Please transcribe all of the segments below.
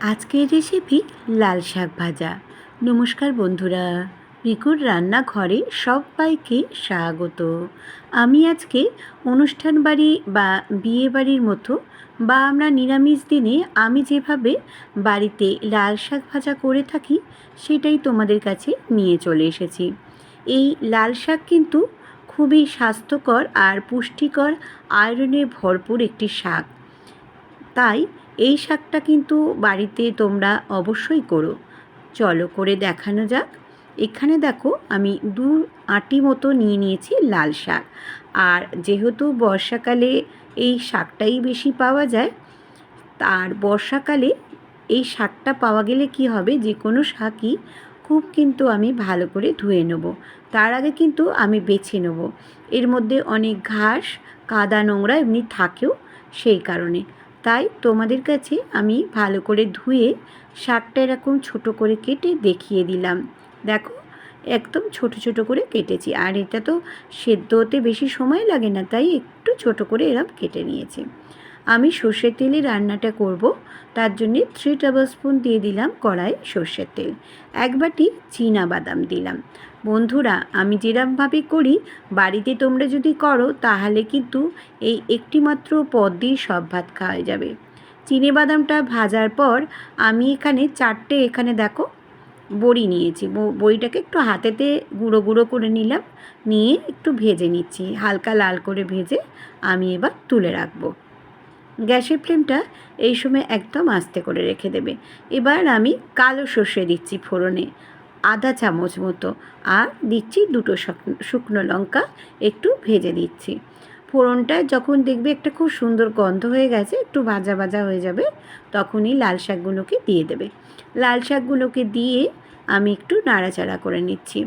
আজকের রেসিপি লাল শাক ভাজা। নমস্কার বন্ধুরা পিকুর রান্নাঘরে সবাইকে স্বাগত। আমি আজকে অনুষ্ঠান বাড়ি বা বিয়ে বাড়ির মতো বা আমরা নিরামিষ দিনে আমি যেভাবে বাড়িতে লাল শাক ভাজা করে থাকি, সেটাই তোমাদের কাছে নিয়ে চলে এসেছি। এই লাল শাক কিন্তু খুবই স্বাস্থ্যকর আর পুষ্টিকর আয়রনে ভরপুর একটি শাক। তাই এই শাকটা কিন্তু বাড়িতে তোমরা অবশ্যই করো। চলো করে দেখানো যাক। এখানে দেখো আমি দু আটি মতো নিয়ে নিয়েছি লাল শাক। আর যেহেতু বর্ষাকালে এই শাকটাই বেশি পাওয়া যায় আর বর্ষাকালে এই শাকটা পাওয়া গেলে কি হবে? যে কোনো শাকই খুব কিন্তু আমি ভালো করে ধুয়ে নেব। তার আগে কিন্তু আমি বেছে নেব। এর মধ্যে অনেক ঘাস, কাদা নোংরা এমনি থাকেও সেই কারণে। তাই তোমাদের কাছে আমি ভালো করে ধুয়ে শাকটা এরকম ছোট করে কেটে দেখিয়ে দিলাম। দেখো, একদম ছোট ছোট করে কেটেছি। আর এটা তো সেদ্ধ হতে বেশি সময় লাগে না, তাই একটু ছোট করে এরম কেটে নিয়েছি। আমি সর্ষের তেলে রান্নাটা করব। তার জন্যে থ্রি টেবিল স্পুন দিয়ে দিলাম কড়াই সর্ষের তেল। এক বাটি চীনা বাদাম দিলাম। বন্ধুরা, আমি যেরমভাবে করি, বাড়িতে তোমরা যদি করো, তাহলে কিন্তু এই একটি মাত্র পদ দিয়ে সব ভাত খাওয়া যাবে। চিনে বাদামটা ভাজার পর আমি এখানে চারটে, এখানে দেখো, বড়ি নিয়েছি। বড়িটাকে একটু হাতেতে গুঁড়ো গুঁড়ো করে নিলাম। নিয়ে একটু ভেজে নিচ্ছি। হালকা লাল করে ভেজে আমি এবার তুলে রাখব। গ্যাসের ফ্লেমটা এই সময় একদম আস্তে করে রেখে দেবে। এবার আমি কালো সর্ষে দিচ্ছি ফোড়নে, আধা চামচ মতো, আর দিচ্ছি দুটো শুকনো লঙ্কা একটু ভেজে দিচ্ছি। ফোড়নটা যখন দেখবে একটা খুব সুন্দর গন্ধ হয়ে গেছে, একটু ভাজা ভাজা হয়ে যাবে, তখনই লাল শাকগুলোকে দিয়ে দেবে। লাল শাকগুলোকে দিয়ে আমি একটু নাড়াচাড়া করে নিচ্ছি।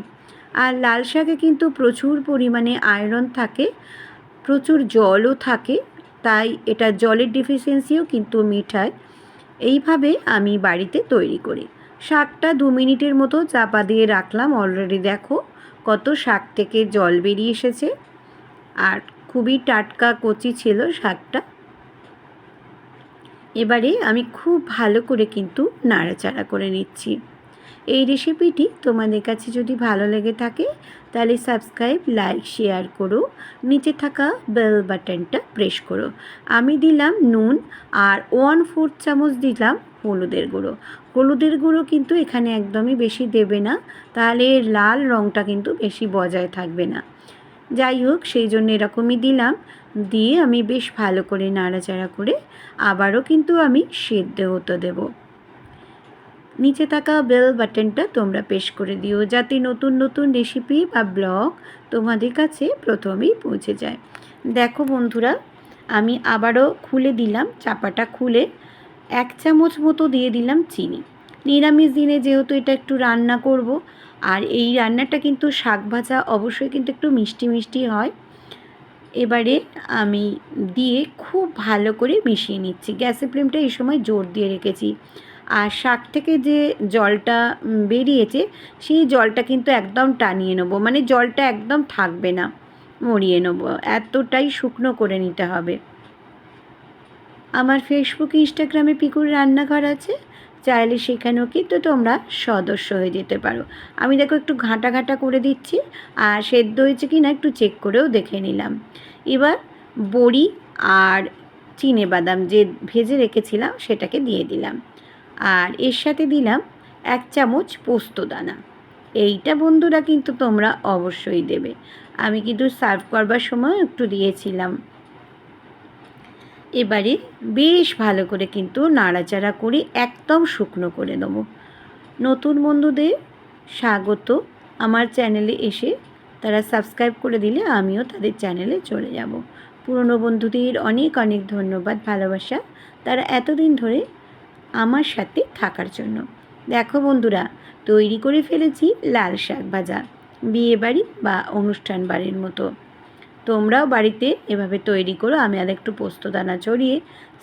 আর লাল শাকে কিন্তু প্রচুর পরিমাণে আয়রন থাকে, প্রচুর জলও থাকে তাই এটা জলের ডিফিসিয়েন্সিও কিন্তু মিঠায় এইভাবে আমি বাড়িতে তৈরি করি। শাকটা দু মিনিটের মতো চাপা দিয়ে রাখলাম অলরেডি দেখো কত শাক থেকে জল বেরিয়ে এসেছে। আর খুবই টাটকা কচি ছিল শাকটা। এবারে আমি খুব ভালো করে কিন্তু নাড়াচাড়া করে নিচ্ছি। এই রেসিপিটি তোমাদের কাছে যদি ভালো লেগে থাকে তাহলে সাবস্ক্রাইব লাইক শেয়ার করো। নিচে থাকা বেল বাটনটা প্রেস করো। আমি দিলাম নুন আর ওয়ান ফোর্থ চামচ দিলাম হলুদের গুঁড়ো। হলুদের গুঁড়ো কিন্তু এখানে একদমই বেশি দেবে না, তাহলে লাল রঙটা কিন্তু বেশি বজায় থাকবে না। যাই হোক, সেই জন্য এরকমই দিলাম। দিয়ে আমি বেশ ভালো করে নাড়াচাড়া করে আবারও কিন্তু আমি সেদ্ধ হতে দেবো। নিচে থাকা বেল বাটনটা তোমরা পেশ করে দিও যাতে নতুন নতুন রেসিপি বা ব্লগ তোমাদের কাছে প্রথমেই পৌঁছে যায়। দেখো বন্ধুরা, আমি আবারও খুলে দিলাম, চাপাটা খুলে এক চামচ মতো দিয়ে দিলাম চিনি। নিরামিষ দিনে যেহেতু এটা একটু রান্না করব, আর এই রান্নাটা কিন্তু শাক ভাজা অবশ্যই কিন্তু একটু মিষ্টি মিষ্টি হয়। এবারে আমি দিয়ে খুব ভালো করে মিশিয়ে নিচ্ছি। গ্যাসের ফ্লেমটা এই সময় জোর দিয়ে রেখেছি। আর শাক থেকে যে জলটা বেরিয়েছে, সেই জলটা কিন্তু একদম টানিয়ে নেব। মানে জলটা একদম থাকবে না, মরিয়ে নেব। এতটাই শুকনো করে নিতে হবে। আমার ফেসবুক ইনস্টাগ্রামে পিকুর রান্নাঘর আছে। চাইলে সেখানেও কিন্তু তোমরা সদস্য হয়ে যেতে পারো। আমি দেখো একটু ঘাঁটা ঘাঁটা করে দিচ্ছি, আর সেদ্ধ হয়েছে কি না একটু চেক করেও দেখে নিলাম। এবার বড়ি আর চিনে বাদাম যে ভেজে রেখেছিলাম, সেটাকে দিয়ে দিলাম। আর এর সাথে দিলাম এক চামচ পোস্ত দানা। এইটা বন্ধুরা কিন্তু তোমরা অবশ্যই দেবে। আমি কিন্তু সার্ভ করবার সময় একটু দিয়েছিলাম। এবারে বেশ ভালো করে কিন্তু নাড়াচাড়া করে একদম শুকনো করে দেবো নতুন বন্ধুদের স্বাগত। আমার চ্যানেলে এসে তারা সাবস্ক্রাইব করে দিলে আমিও তাদের চ্যানেলে চলে যাব। পুরনো বন্ধুদের অনেক অনেক ধন্যবাদ, ভালোবাসা। তারা এতদিন ধরে আমার সাথে থাকার জন্য। দেখো বন্ধুরা, তৈরি করে ফেলেছি লাল শাক ভাজা। বিয়ে বাড়ি বা অনুষ্ঠান বাড়ির মতো। তোমরাও বাড়িতে এভাবে তৈরি করো, আমি আর একটু পোস্তদানা চড়িয়ে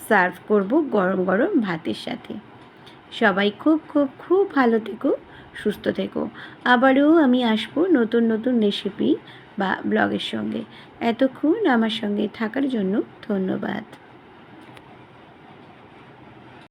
সার্ভ করব গরম গরম ভাতের সাথে। সবাই খুব খুব খুব ভালো থেকো, সুস্থ থেকো। আবারও আমি আসব নতুন নতুন রেসিপি বা ব্লগের সঙ্গে। এতক্ষণ আমার সঙ্গে থাকার জন্য ধন্যবাদ।